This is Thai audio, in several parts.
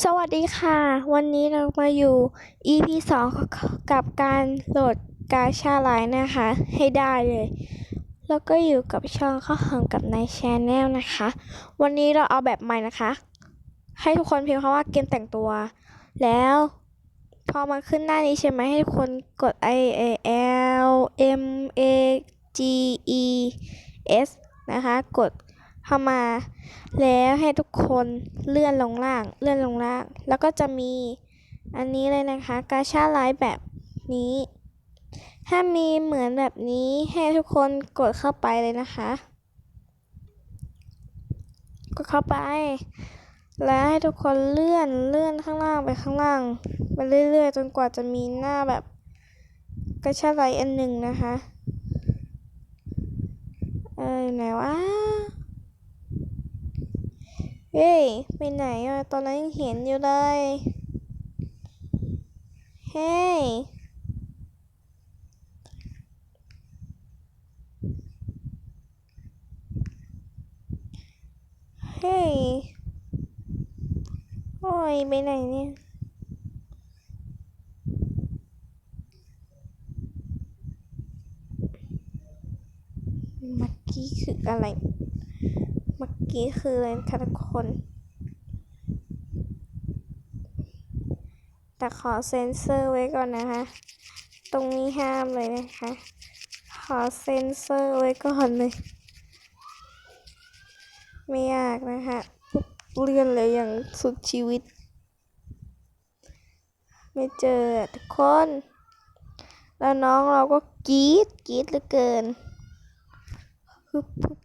สวัสดีค่ะ วันนี้เรามาอยู่ EP 2 กับการโหลดกาชาไลน์นะคะ ให้ได้เลย แล้วก็อยู่กับช่องข้าวหอมกับนายชแนลนะคะ วันนี้เราเอาแบบใหม่นะคะ ให้ทุกคนพิมพ์คำว่าเกมแต่งตัว แล้วพอมาขึ้นหน้านี้ใช่ไหมให้ทุกคนกด I A L M A G E S นะคะ กด เข้ามา แล้วให้ทุกคนเลื่อนลงล่าง เลื่อนลงล่าง แล้วก็จะมีอันนี้เลยนะคะกาชาไลฟ์แบบนี้ ถ้ามีเหมือนแบบนี้ให้ทุกคนกดเข้าไปเลยนะคะ กดเข้าไป แล้วให้ทุกคนเลื่อนเลื่อนข้างล่างไปข้างล่างไปเรื่อยๆ จนกว่าจะมีหน้าแบบกระชาไลฟ์อันหนึ่งนะคะ เออไหนวะ เฮ้ย ไปไหนอะตอนนั้นยังเห็นอยู่เลย เฮ้ย เฮ้ย โอ้ย ไปไหนเนี่ยเมื่อกี้คืออะไร กี้คืออะไรคะทุกคน แต่ขอเซ็นเซอร์ไว้ก่อนนะคะ ตรงนี้ห้ามเลยนะคะ ขอเซ็นเซอร์ไว้ก่อนเลย ไม่ยากนะคะเลื่อนเลยอย่างสุดชีวิต ไม่เจอทุกคน แล้วน้องเราก็กรีดกรีดเหลือเกินปุ๊บ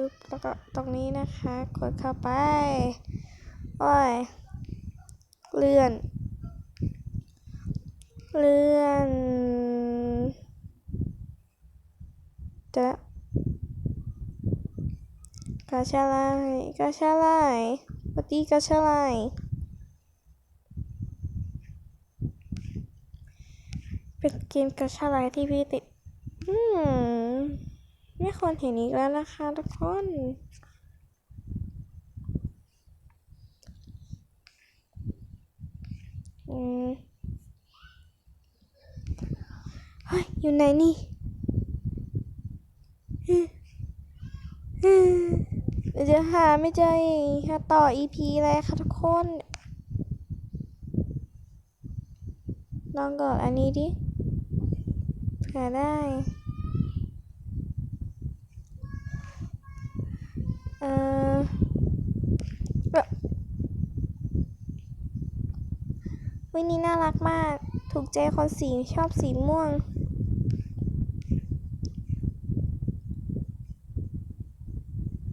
ปุ๊บแล้วก็ตรงนี้นะคะ กดเข้าไป โอ้ย เลื่อน เลื่อนจะกาชาไลกาชาไลปฏิกาชาไลเป็นเกมกาชาไลที่พี่ติด อืม ไม่ควรเห็นอีกแล้วนะคะทุกคน อืมเฮ้ย อยู่ไหนนี่ฮึฮึเดี๋ยจะหาไม่เจอหาต่อ EP เลยค่ะทุกคน ลองกดอันนี้ดิเผื่อได้ เออเอ่อ วินี้น่ารักมาก ถูกใจคนสีชอบสีม่วง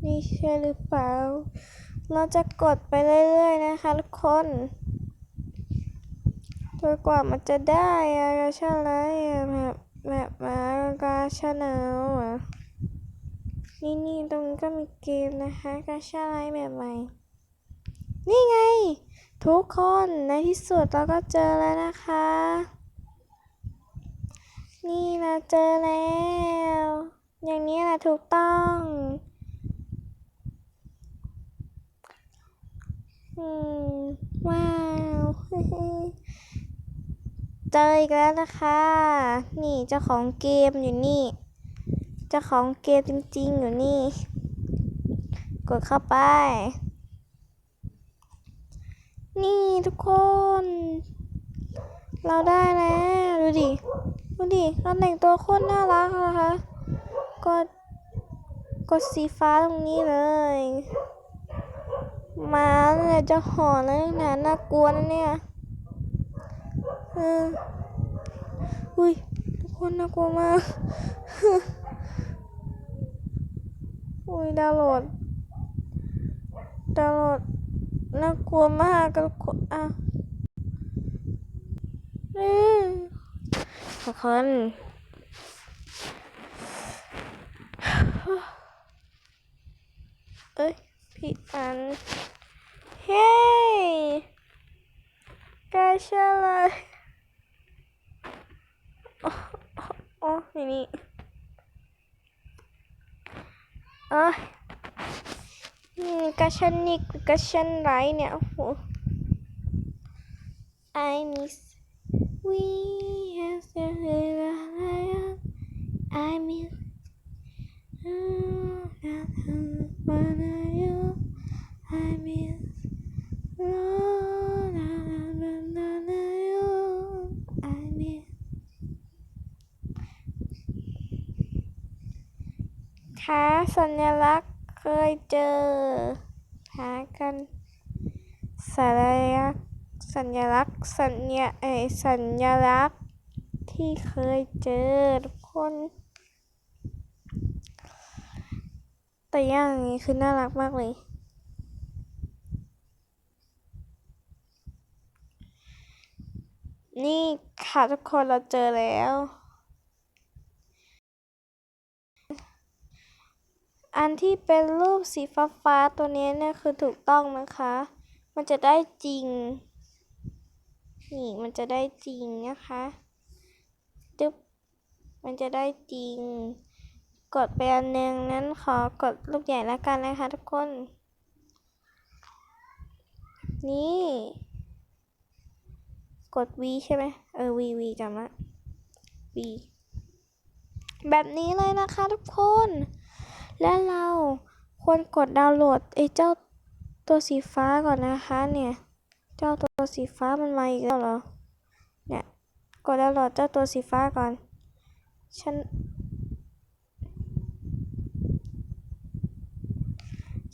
นี่ใช่หรือเปล่า เราจะกดไปเรื่อยๆนะคะทุกคนจนกว่ามันจะได้อะกาชาอะไรแบบแบบมากาชาหนาวอะนี่นี่ตรงนี้ก็มีเกมนะคะกาชาอะไรแบบใหม่ นี่ไง ทุกคนในที่สุดเราก็เจอแล้วนะคะ นี่เราเจอแล้ว อย่างนี้แหละถูกต้อง อืม ว้าว เจออีกแล้วนะคะ นี่เจ้าของเกมอยู่นี่ เจ้าของเกมจริงๆอยู่นี่ กดเข้าไป นี่ทุกคน เราได้แล้ว ดูดิ ดูดิเราแต่งตัวโคตรน่ารักนะคะ กด กดสีฟ้าตรงนี้เลยมาเนี่ยจะหอนแล้วนะน่ากลัวนะเนี่ยเอออุ้ยทุกคนน่ากลัวมากอุ้ยดาวโหลดดาวโหลด น่ากลัวมากกคนอะอืมทุกคนเอ้ยผิดอัน เฮ้ยกาชาอะไรอ๋ออ๋อนี่นี่เอ้ย นี่ กับฉันนี่กับฉันไรเนี่ยโอ้โห I miss we have to live I miss you I miss I miss ค่ะสัญลักษณ์ เคยเจอ หากันสัญลักษณ์สัญลักษณ์สัญญาเอสัญลักษณ์ที่เคยเจอทุกคน แต่อย่างนี้คือน่ารักมากเลย นี่ค่ะทุกคนเราเจอแล้ว อันที่เป็นรูปสีฟ้าฟ้าตัวนี้เนี่ยคือถูกต้องนะคะ มันจะได้จริง นี่มันจะได้จริงนะคะจึ๊บมันจะได้จริง กดไปอันหนึ่งนั้นขอกดลูกใหญ่แล้วกันนะคะทุกคน นี่ กด V ใช่ไหมเออ V V จำละ V แบบนี้เลยนะคะทุกคน และเราควรกดดาวน์โหลดไอ้เจ้าตัวสีฟ้าก่อนนะคะเนี่ย เจ้าตัวสีฟ้ามันมาอีกแล้วเหรอ เนี่ย กดดาวน์โหลดเจ้าตัวสีฟ้าก่อน ฉัน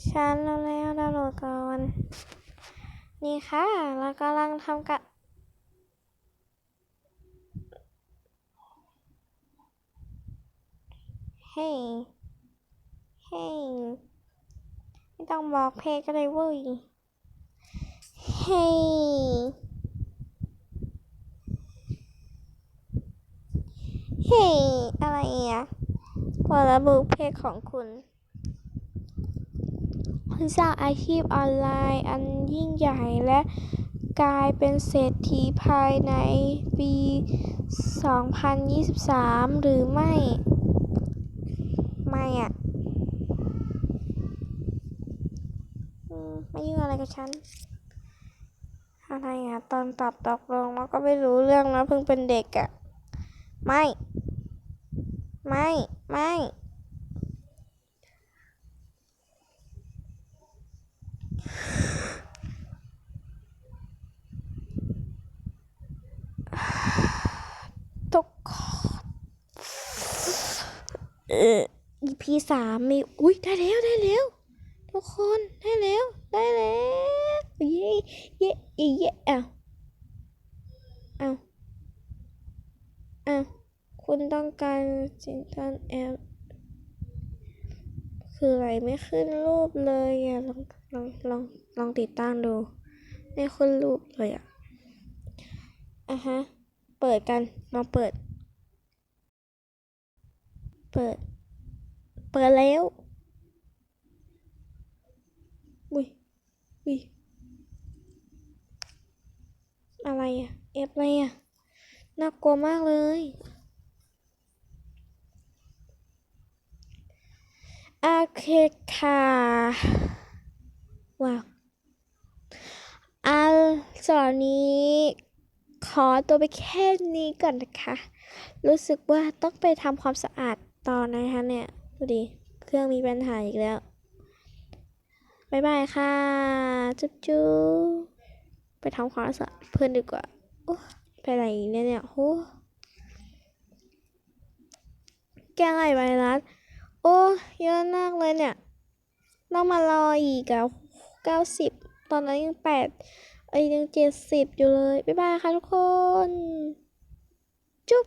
ฉันแล้วแล้วดาวน์โหลดก่อน นี่ค่ะ เรากำลังทำกับเฮ้ เฮ้ยไม่ต้องบอกเพลงก็ได้เว้ย เฮ้ยเฮ้ยอะไรอะขอระบุเพจของคุณ คุณสร้างอาชีพออนไลน์อันยิ่งใหญ่และกลายเป็นเศรษฐีภายในปี 2023 หรือไม่ ไม่อะอืม ไม่ยุ่งอะไรกับฉันอะไรอะตอนตอบตกลงมันก็ไม่รู้เรื่องแล้วเพิ่งเป็นเด็กอะ ไม่ ไม่ ไม่ทุกเออ EP สามมี อุ้ยได้แล้ว ได้แล้ว ทุกคนได้แล้ว ได้แล้วเย้เย้เย้เย้อ้าวอ้าวอ้าวคุณต้องการจินตันแอปคืออะไรไม่ขึ้นรูปเลยอะลองลองลองลองติดตั้งดูไม่ขึ้นรูปเลยอะอะฮะเปิดกันลองเปิด เปิด เปิดแล้ว อุ้ย อุ้ยอะไรอะเอฟอะไรอะน่ากลัวมากเลยโอเคค่ะว้าวอันสอนนี้ ขอตัวไปแค่นี้ก่อนนะคะ รู้สึกว่าต้องไปทำความสะอาดต่อนะคะเนี่ยดูดิ เครื่องมีปัญหาอีกแล้ว บ๊ายบายค่ะ จุ๊บจุ๊บไปทำความสะอาดเพื่อนดีกว่า โอ้ไปไหนอีกเนี่ยเนี่ยโหแก้ไอไวรัส โอ้เยอะมากเลยเนี่ย ต้องมารออีกอะเก้าสิบ ตอนนั้นยังแปดเอ้ยยังเจ็ดสิบอยู่เลย บ๊ายบายค่ะทุกคน จุ๊บ